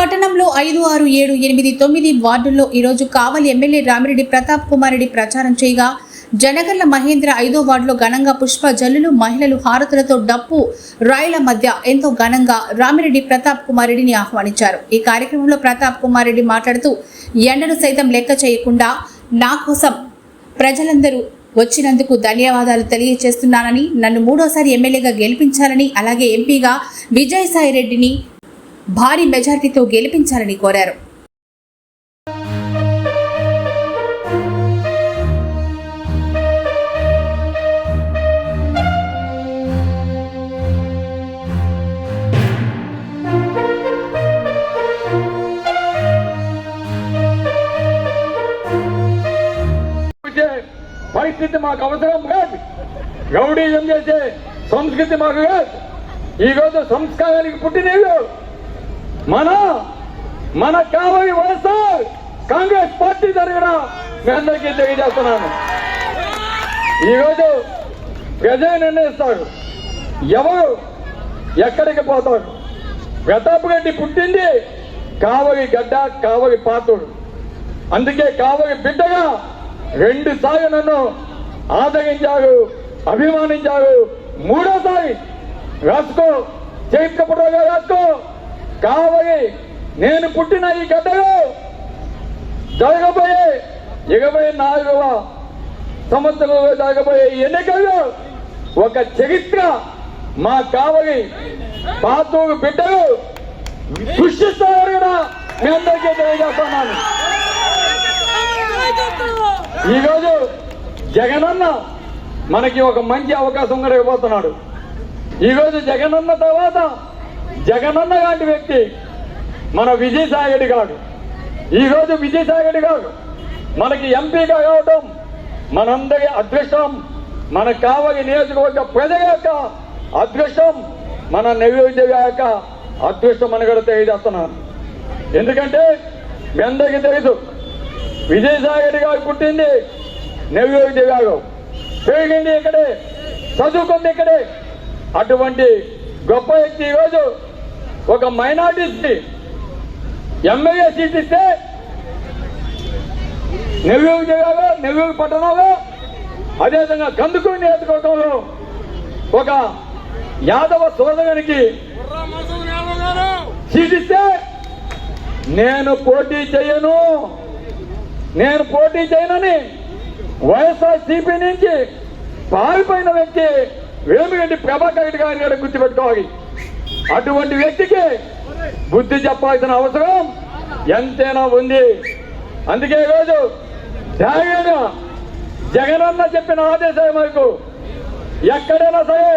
పట్టణంలో ఐదు ఆరు ఏడు ఎనిమిది తొమ్మిది వార్డుల్లో ఈరోజు కావలి ఎమ్మెల్యే రామిరెడ్డి ప్రతాప్ కుమార్ రెడ్డి ప్రచారం చేయగా జనగర్ల మహేంద్ర ఐదో వార్డులో ఘనంగా పుష్ప జల్లులు మహిళలు హారతులతో డప్పు రాయల మధ్య ఎంతో ఘనంగా రామిరెడ్డి ప్రతాప్ కుమార్ రెడ్డిని ఆహ్వానించారు. ఈ కార్యక్రమంలో ప్రతాప్ కుమారెడ్డి మాట్లాడుతూ ఎండను సైతం లెక్క చేయకుండా నా కోసం ప్రజలందరూ వచ్చినందుకు ధన్యవాదాలు తెలియజేస్తున్నానని నన్ను మూడోసారి ఎమ్మెల్యేగా గెలిపించాలని అలాగే ఎంపీగా విజయసాయి రెడ్డిని భారీ మెజార్టీతో గెలిపించాలని కోరారు. పరిస్థితి మాకు అవసరం కాదు రౌడీజం చేసే సంస్కృతి మాకు కాదు ఈరోజు సంస్కారానికి పుట్టినవి మన మన కావలి వైఎస్ఆర్ కాంగ్రెస్ పార్టీ తరగన మీ అందరికీ తెలియజేస్తున్నాను. ఈరోజు ప్రజలు నిర్ణయిస్తాడు ఎవరు ఎక్కడికి పోతారు? ప్రతాప్ రెడ్డి పుట్టింది కావలి గడ్డ కావలి పాత్రుడు అందుకే కావలి బిడ్డగా రెండు సార్లు నన్ను ఆదరించారు అభిమానించారు. మూడోసారి రాసుకో చైత్రపురంగా రాసుకో. కావలి. నేను పుట్టిన ఈ గడ్డలో జరగబోయే ఇరవై నాలుగవ సంవత్సరంలో జరగబోయే ఎన్నికల్లో ఒక చరిత్ర మా కావలి పాతూరు బిడ్డలు సృష్టిస్తారు కదా మీ అందరికీ తెలియజేస్తున్నాను. ఈరోజు జగనన్న మనకి ఒక మంచి అవకాశం కూడా ఇవ్వబోతున్నాడు. ఈరోజు జగనన్న తర్వాత జగనన్న లాంటి వ్యక్తి మన విజయసాగడి రెడ్డి గారు ఈరోజు విజయసాగడి రెడ్డి గారు మనకి ఎంపీగా కావటం మనందరి అదృష్టం. మన కావలి నియోజకవర్గ ప్రజల యొక్క అదృష్టం మన నియోజక యొక్క అదృష్టం అని కూడా తెలియజేస్తున్నాను. ఎందుకంటే మీ అందరికీ తెలుసు విజయసాగరి గారు పుట్టింది నెల్లూరు గారు పెరిగింది ఇక్కడే చదువుకుంది ఇక్కడే. అటువంటి గొప్ప వ్యక్తి ఈరోజు ఒక మైనార్టీకి ఎమ్మెల్యే సీట్ ఇస్తే నెల్లూరు జిల్లాలో నెల్లూరు పట్టణంలో అదేవిధంగా కందుకూరు నియోజకవర్గంలో ఒక యాదవ సోదరునికి సీట్ ఇస్తే నేను పోటీ చేయను. నేను పోటీ చేయనని వైఎస్ఆర్ సిపి నుంచి పారిపోయిన వ్యక్తి వేమిరెడ్డి ప్రభాకర్ రెడ్డి గారి గారు గుర్తుపెట్టుకోవాలి. అటువంటి వ్యక్తికి బుద్ధి చెప్పాల్సిన అవసరం ఎంతైనా ఉంది. అందుకే ఈరోజు ధైర్యంగా జగనన్న చెప్పిన ఆదేశం మనకు ఎక్కడైనా సరే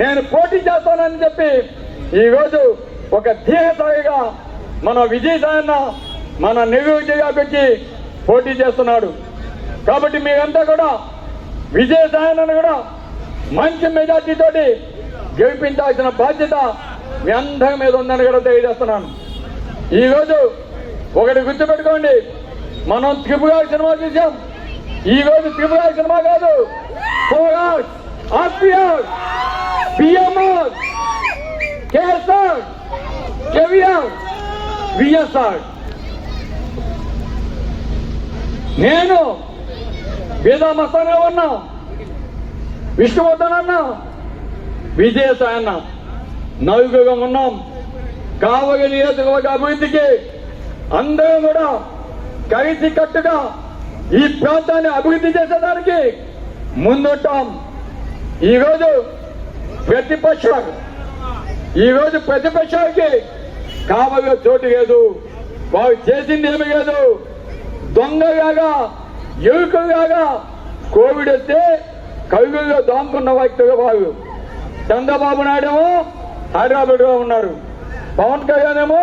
నేను పోటీ చేస్తానని చెప్పి ఈరోజు ఒక ధీరసాయిగా మన విజయసాయన్న మన నెల్లూరు పెట్టి పోటీ చేస్తున్నాడు. కాబట్టి మీరంతా కూడా విజయసాయనను కూడా మంచి మెజార్టీతోటి గెలిపించాల్సిన బాధ్యత మీ అందరి మీద ఉందని కూడా తెలియజేస్తున్నాను. ఈరోజు ఒకటి గుర్తుపెట్టుకోండి మనం త్రిపుర సినిమా చూసాం ఈ రోజు త్రిపుర సినిమా కాదు RPR PMR KSR KVR VSR నేను వేదా మస్తాన్గా ఉన్నా. విష్ణువర్ధన్ అన్న విజయసాయి అన్న నలుగురుగా ఉన్నాం. కావగ నియోజకవర్గ అభివృద్ధికి అందరం కూడా కలిసి కట్టుగా ఈ ప్రాంతాన్ని అభివృద్ధి చేసేదానికి ముందుంటాం. ఈరోజు ప్రతిపక్ష ఈరోజు ప్రతిపక్షానికి కావగ చోటు లేదు. వారు చేసింది ఏమి లేదు. దొంగలాగా ఎరుకలాగా కోవిడ్ వస్తే కవిగుల్లో దాముకున్న వ్యక్తులు వారు చంద్రబాబు నాయుడు ఏమో హైదరాబాద్లో ఉన్నారు. పవన్ కళ్యాణ్ ఏమో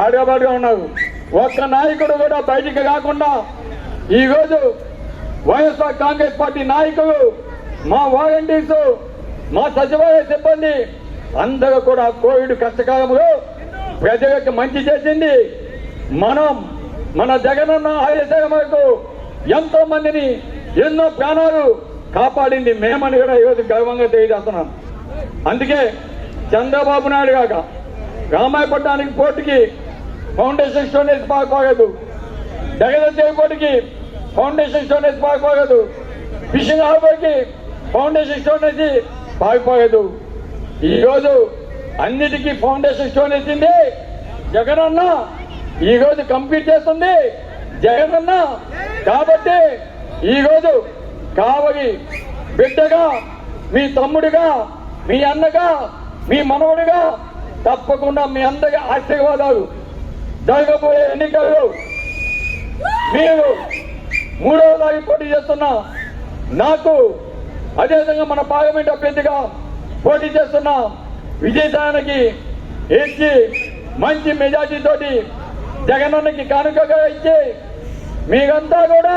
హైదరాబాద్లో ఉన్నారు. ఒక్క నాయకుడు కూడా బయటికి కాకుండా ఈ రోజు వైఎస్ఆర్ కాంగ్రెస్ పార్టీ నాయకులు మా వాలంటీర్స్ మా సచివాలయ సిబ్బంది అందరూ కూడా కోవిడ్ కష్టకాలంలో ప్రజలకు మంచి చేసింది. మనం మన జగనన్న ఆయుధ వరకు ఎంతో మందిని ఎన్నో ప్రాణాలు కాపాడింది మేమని కూడా ఈరోజు గర్వంగా తెలియజేస్తున్నాను. అందుకే చంద్రబాబు నాయుడు కాక రామాయపట్నానికి పోటీకి ఫౌండేషన్ స్టోన్ వేసి పాకపోగదు జగదత్తే పోటీకి ఫౌండేషన్ స్టోన్ వేసి పాకపోగదు ఫిషింగ్ హార్బర్కి ఫౌండేషన్ స్టోన్ వేసి పాకపోగదు ఈరోజు అన్నిటికీ ఫౌండేషన్ స్టోన్ జగన్ అన్న ఈరోజు కంప్లీట్ చేస్తుంది జగన్ అన్న కాబట్టి ఈరోజు కావలి బిడ్డగా మీ తమ్ముడిగా మీ అన్నగా మీ మనవడిగా తప్పకుండా మీ అందరి ఆశీర్వాదాలు జరగబోయే ఎన్నికల్లో మీరు మూడవ తారీఖు పోటీ చేస్తున్న నాకు అదేవిధంగా మన పార్లమెంట్ అభ్యర్థిగా పోటీ చేస్తున్న విజయసాయానికి ఇచ్చి మంచి మెజార్టీ తోటి జగనన్నకి కానుకగా ఇచ్చి మీరంతా కూడా